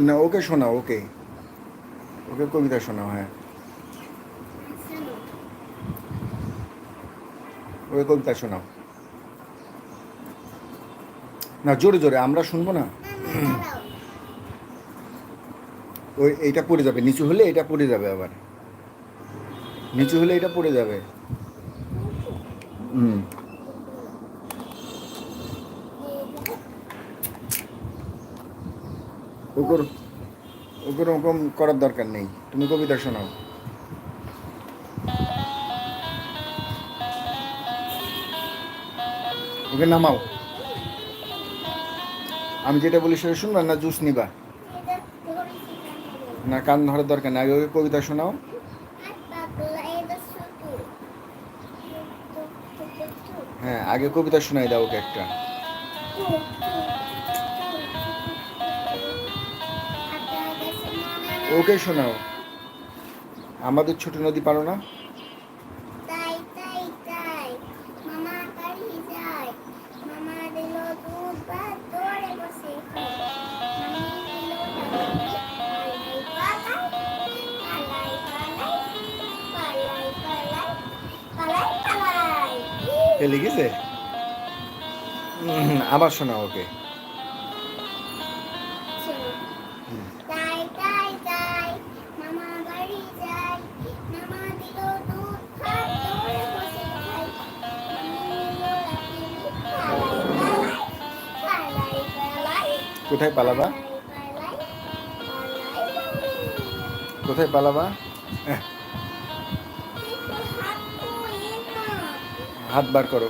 না, ওকে শোনাও ওকে। ওকে কবিতা শোনাও হ্যাঁ। ওকে কবিতা শোনাও। না, জোরে জোরে, আমরা শুনব না? ওই এইটা পড়ে যাবে, নিচু হলে এটা পড়ে যাবে আবার। নিচু হলে এটা পড়ে যাবে। হুম। ওগুর ওগুর ওরকম করার দরকার নেই। তুমি কবিতা শোনাও। ওকে নামাও। আমি যেটা বলি সেটা শুনবা না জুস নিবা? না, কান ধরার দরকার নেই। আগে ওকে কবিতা শোনাও। হ্যাঁ আগে কবিতা শোনাই দাও ওকে একটা। ওকে শোনাও। আমাদের ছোট নদী পারো না? তাই তাই তাই। মামা কোথায় পালাবা? কোথায় পালাবা? হাত বার করো।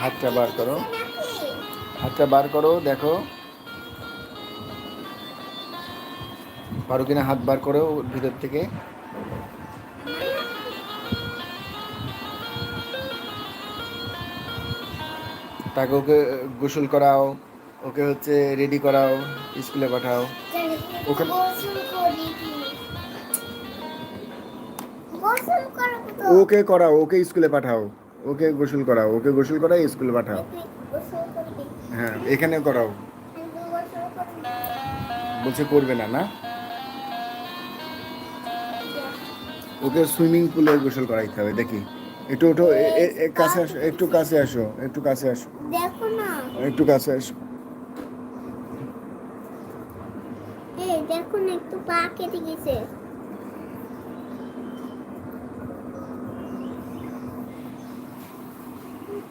হাতটা বার করো। হাতটা বার করো, দেখো। পারো কিনা হাত বার করো ভিতর থেকে। তাকে ওকে গোসল করাও, ওকে হচ্ছে রেডি করাও স্কুলে পাঠাও। তো ওকে করাও, ওকে স্কুলে পাঠাও। ওকে গোসল করাও, ওকে গোসল করাই স্কুলে পাঠাও। হ্যাঁ এখানে করাও। বলছে করবে না না? ওকে সুইমিং পুলে গোসল করাইতে হবে, দেখি। একটু ওঠো কাছে আসো একটু কাছে আসো একটু কাছে আসো। দেখো না। একটু কাছে আসো। দেখো না একটু পা কেটে গেছে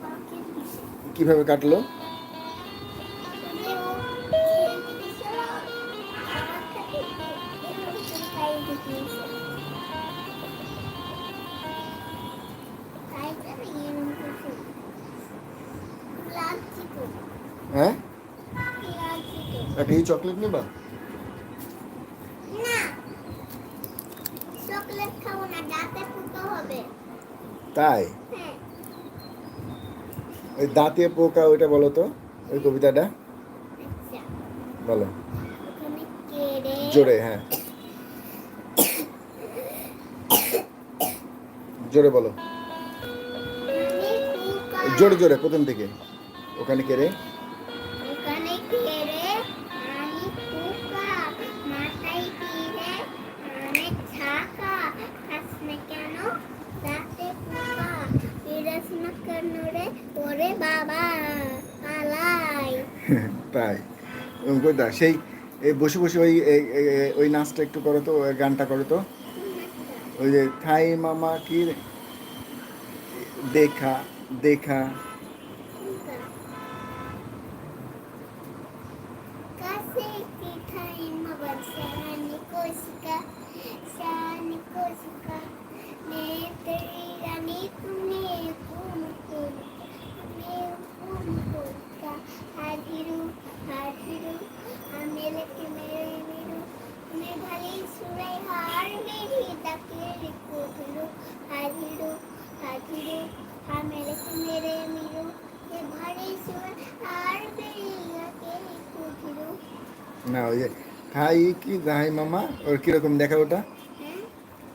পা কেটে গেছে। কীভাবে কাটলো? চকলেট নিবা? তাই? হ্যাঁ। ওই দাঁতে পোকা ওইটা বলো তো ওই কবিতাটা। আচ্ছা। বলো। জোরে হ্যাঁ। জোরে বলো। জোরে জোরে প্রথম থেকে। ওখানে কে ওরে বাবা পালাই। তাই। দা সেই বসে বসে ওই ওই নাচটা একটু করো তো গানটা করো তো। ওই যে থাই মামা কি দেখা দেখা। ওই যে থাই কি? থাই মামা ওর কীরকম দেখা ওটা? হ্যাঁ।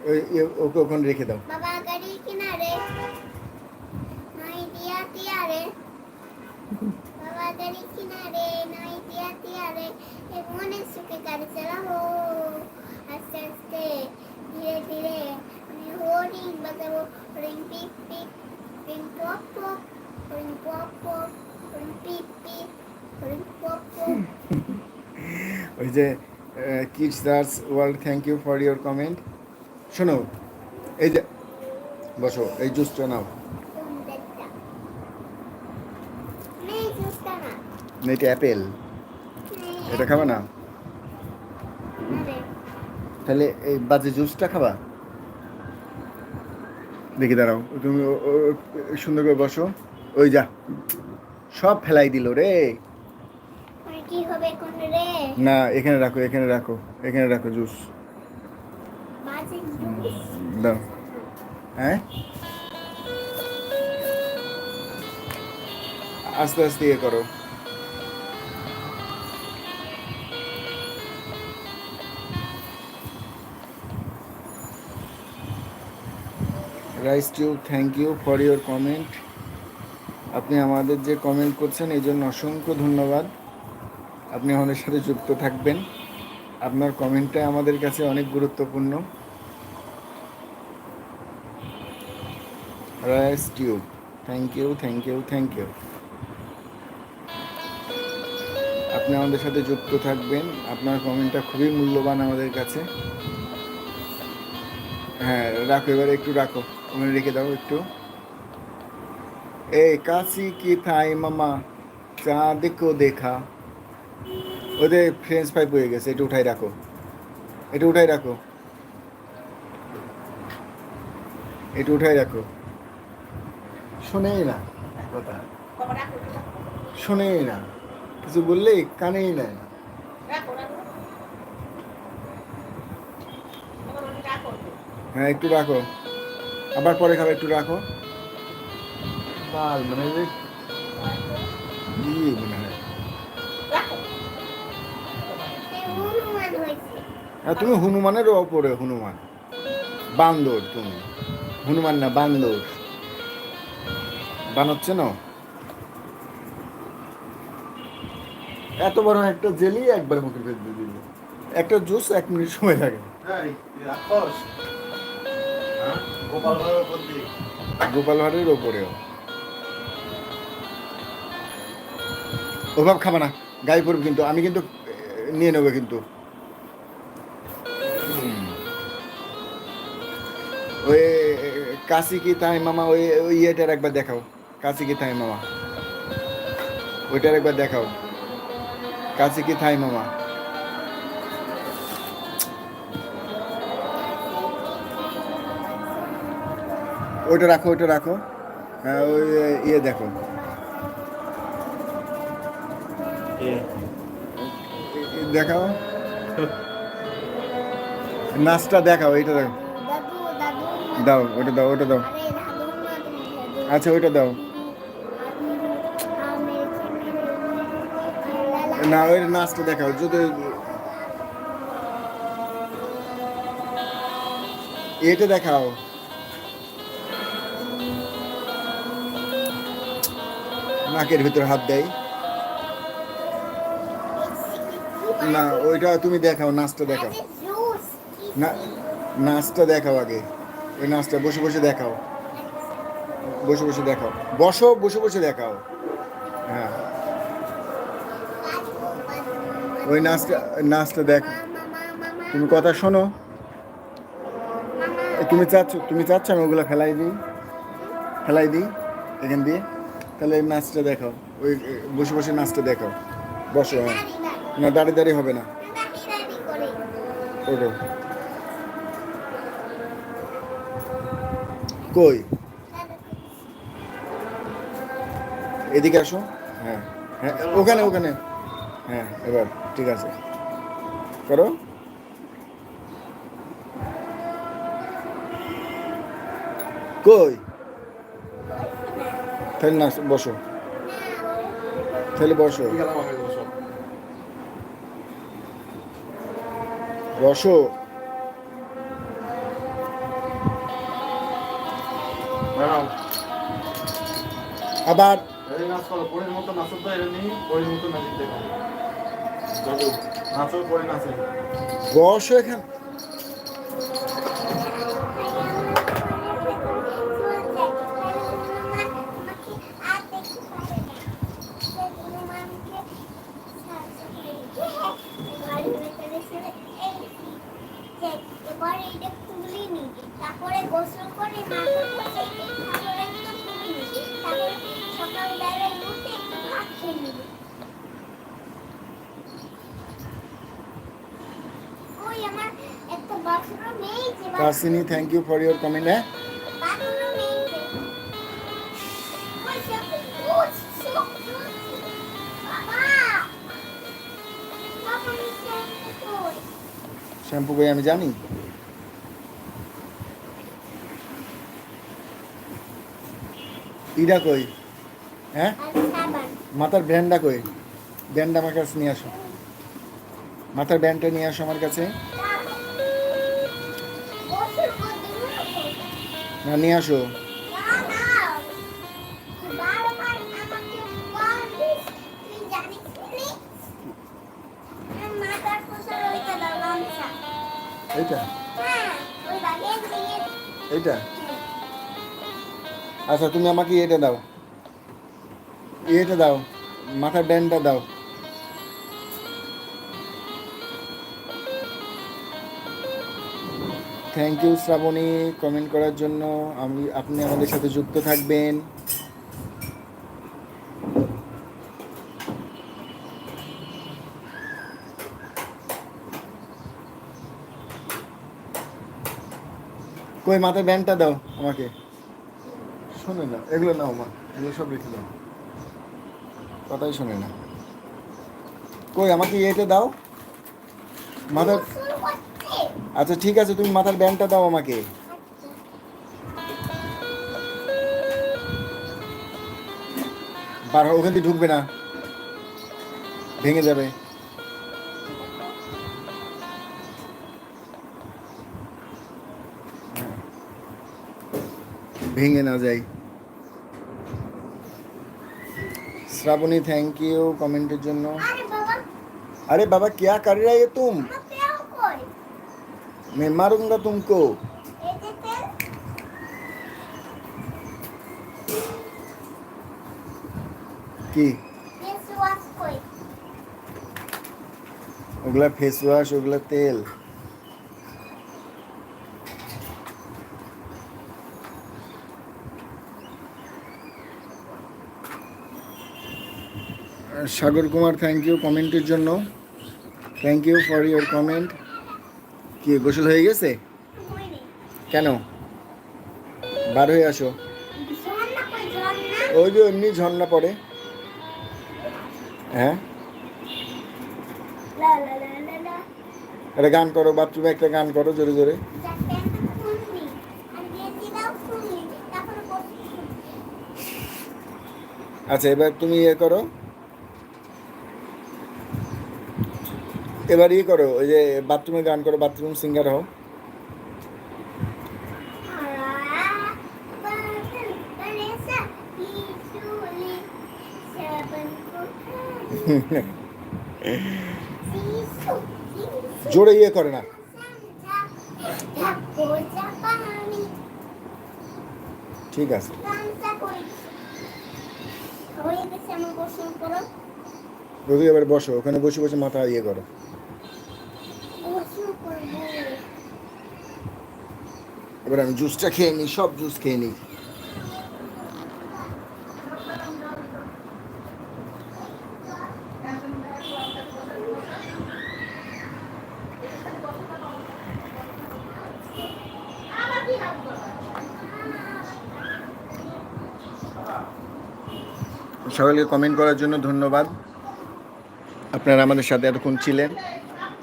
ওই এ- ওকে ওখানে রেখে দাও। বাবা গাড়ি কিনা রে? নই দিয়া তিয়া রে। বাবা গাড়ি কিনারে নই দিয়া তিয়া রে। এ মনে সুখে গাড়ি চালাবো। আস্তে আস্তে ধীরে ধীরে আমি হরিং বাজাবো। হরিং পিপ পিপ হরিং পপ পপ হরিং পপ পপ হরিং পিপ পিপ হরিং পপ পপ ওই যে kids দার্স world thank you for your comment শোনো, এই যে, বসো, এই জুসটা নাও। এটা অ্যাপেল এটা খাবা না? তাহলে এই বাজে জুসটা খাবা। দেখি দাঁড়াও, তুমি সুন্দর করে বসো। ওই যা, সব ফেলাই দিল রে। কি হবে কোন রে? না এখানে রাখো এখানে রাখো এখানে রাখো জুস। দাও। হ্যাঁ? আস্তে আস্তে ইয়ে করো। Rice tube thank you for your comment. আপনি আমাদের যে কমেন্ট করছেন এই জন্য অসংখ্য ধন্যবাদ। আপনি আমাদের সাথে যুক্ত থাকবেন। আপনার কমেন্টটা আমাদের কাছে অনেক গুরুত্বপূর্ণ। Rice tube. Thank you thank you thank you আপনি আমাদের সাথে যুক্ত থাকবেন। আপনার কমেন্টটা খুবই মূল্যবান আমাদের কাছে। হ্যাঁ রাখো, এবারে একটু রাখো। ওখানে রেখে দাও একটু। এ কাশি কি থাই মামা? চাঁদ কো দেখা। ওদের ফ্রেঞ্চ ফ্রাই হয়ে গেছে, এটা উঠাই রাখো। এটা উঠাই রাখো। এটা উঠাই রাখো। শোনেই না। কথা শোনেই না। কিছু বললেই কানেই নেয় না। হ্যাঁ একটু রাখো। আবার পরে খাবে, একটু রাখো। মানে তুমি হনুমানের ওপরে হনুমান। বান্দর তুমি। হনুমান না বান্দর। বানাচ্ছে না এত বড় একটা জেলি একবার মুখে ফেলে দিয়ে দিল। একটা জুস এক মিনিট সময় লাগে। গোপাল ভাড়ের ওপরেও ওভাব খাবা না গায়ে পড়বে কিন্তু। আমি কিন্তু নিয়ে নেব কিন্তু। ওই কাশি কি তাই মামা ওই ওই ইয়েটার একবার দেখাও। কাশি কি তাই মামা। ওইটার একবার দেখাও। কাশি কি থাই মামা। ওইটা রাখো ওইটা রাখো। হ্যাঁ ওই ইয়ে দেখো। দেখাও। নাচটা দেখাও এইটা দেখো। দাও ওটা দাও ওটা দাও। আচ্ছা ওইটা দাও। না ওই নাচটা দেখাও যদি এটা দেখাও। নাকের ভিতরে হাত দেয়। না ওইটা তুমি দেখাও নাচটা দেখাও। না নাচটা দেখাও আগে। ওই নাচটা, বসে বসে দেখাও। বসে বসে দেখাও। বসো, বসে বসে দেখাও। হ্যাঁ। ওই নাচটা নাচটা দেখ। তুমি কথা শোনো। তুমি চাচ্ছ তুমি চাচ্ছ আমি ওগুলো ফেলাই দিই? ফেলাই দিই এখান দিয়ে? তাহলে এই নাচটা দেখাও। ওই বসে বসে নাচটা দেখাও। বসো হ্যাঁ। না, দাঁড়িয়ে দাঁড়িয়ে হবে না। ওটো কই? এদিকে আসো। হ্যাঁ হ্যাঁ ওখানে ওখানে। হ্যাঁ এবার, ঠিক আছে। করো। কই? তাহলে না, বসো। তাহলে বসো। বসো। আবার এটা বসো এখানে। তারপরে গোসল করে তারপরে সব ও সব বাবা বাবা নিচে কই শ্যাম্পু কই আমি জানি। ইডা কই? হ্যাঁ? মাথার ব্যান্ডটা কই? ব্যান্ড আমার কাছে নিয়ে আসো। মাথার ব্যান্ডটা নিয়ে আসো আমার কাছে। ওইটা দাও গামছা এইটা? এইটা? আচ্ছা তুমি আমাকে এটা দাও। এটা দাও, মাথার ব্যান্ডটা দাও। Thank you Shrabani. কমেন্ট করার জন্য আমি আপনি আমাদের সাথে যুক্ত থাকবেন। কই মাথার ব্যান্ডটা দাও আমাকে। শোনে না এগুলো নাও মা এগুলো সব রেখে দাও। কথাই শোনে না। কই আমাকে এটা দাও। মাথার করতে আচ্ছা ঠিক আছে তুমি মাথার ব্যান্ডটা দাও আমাকে বার হও, ওখান থেকে ঢুকবে না ভেঙে যাবে হ্যাঁ। ভেঙে না যাই শ্রাবণী থ্যাংক ইউ কমেন্টের জন্য আরে বাবা अरे बाबा क्या कर रहे हो तुम আমাকে কই मैं मारूंगा तुमको এই যে তেল কি ফেস ওয়াশ কই ওগুলা ফেস ওয়াশ ওগুলা তেল সাগর কুমার থ্যাংক ইউ কমেন্টের জন্য thank you for your comment কি গোসল হয়ে গেছে? কেন? বার হয়ে আসো। ওই যে এমনি ঝর্ণা পড়ে। হ্যাঁ? একটা গান করো বাথরুমে একটা গান করো জোরে জোরে। আচ্ছা এবার তুমি ইয়ে করো। এবার ইয়ে করো, ওই যে বাথরুমে গান করো বাথরুম সিঙ্গার হও। জোরে ইয়ে করে না। ঠিক আছে। রোদু এবার বসো, ওখানে বসে বসে মাথা ইয়ে করো। এবার আমি জুসটা খেয়ে নিই, সব জুস খেয়ে নিই। সকলকে কমেন্ট করার জন্য ধন্যবাদ। আপনারা আমাদের সাথে এতক্ষণ ছিলেন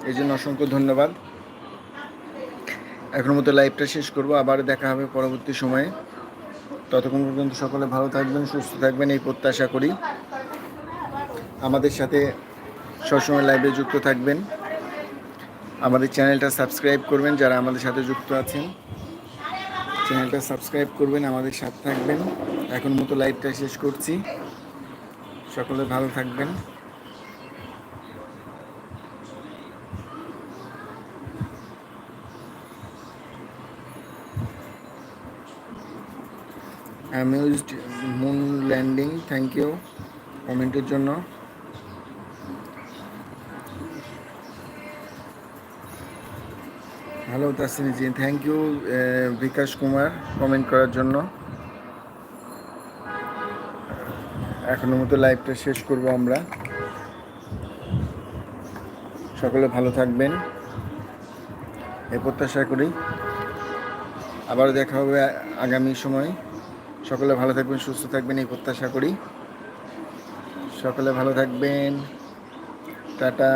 এই জন্য অসংখ্য ধন্যবাদ। এখন মতো লাইভটা শেষ করব, আবার দেখা হবে পরবর্তী সময়ে। ততক্ষণ পর্যন্ত সকলে ভালো থাকবেন, সুস্থ থাকবেন, এই প্রত্যাশা করি। আমাদের সাথে সবসময় লাইভে যুক্ত থাকবেন। আমাদের চ্যানেলটা সাবস্ক্রাইব করবেন, যারা আমাদের সাথে যুক্ত আছেন। চ্যানেলটা সাবস্ক্রাইব করবেন, আমাদের সাথে থাকবেন। এখন মতো লাইভটা শেষ করছি। সকলে ভালো থাকবেন। Amused moon landing thank you কমেন্টের জন্য। Hello Tasini ji thank you Bikash Kumar comment করার জন্য। এখনও মতো লাইভটা শেষ করব আমরা। সকলে ভালো থাকবেন। এ প্রত্যাশা করি। আবারও দেখা হবে আগামী সময়। সকলে ভালো থাকবেন সুস্থ থাকবেন এই প্রত্যাশা করি। সকলে ভালো থাকবেন। টাটা।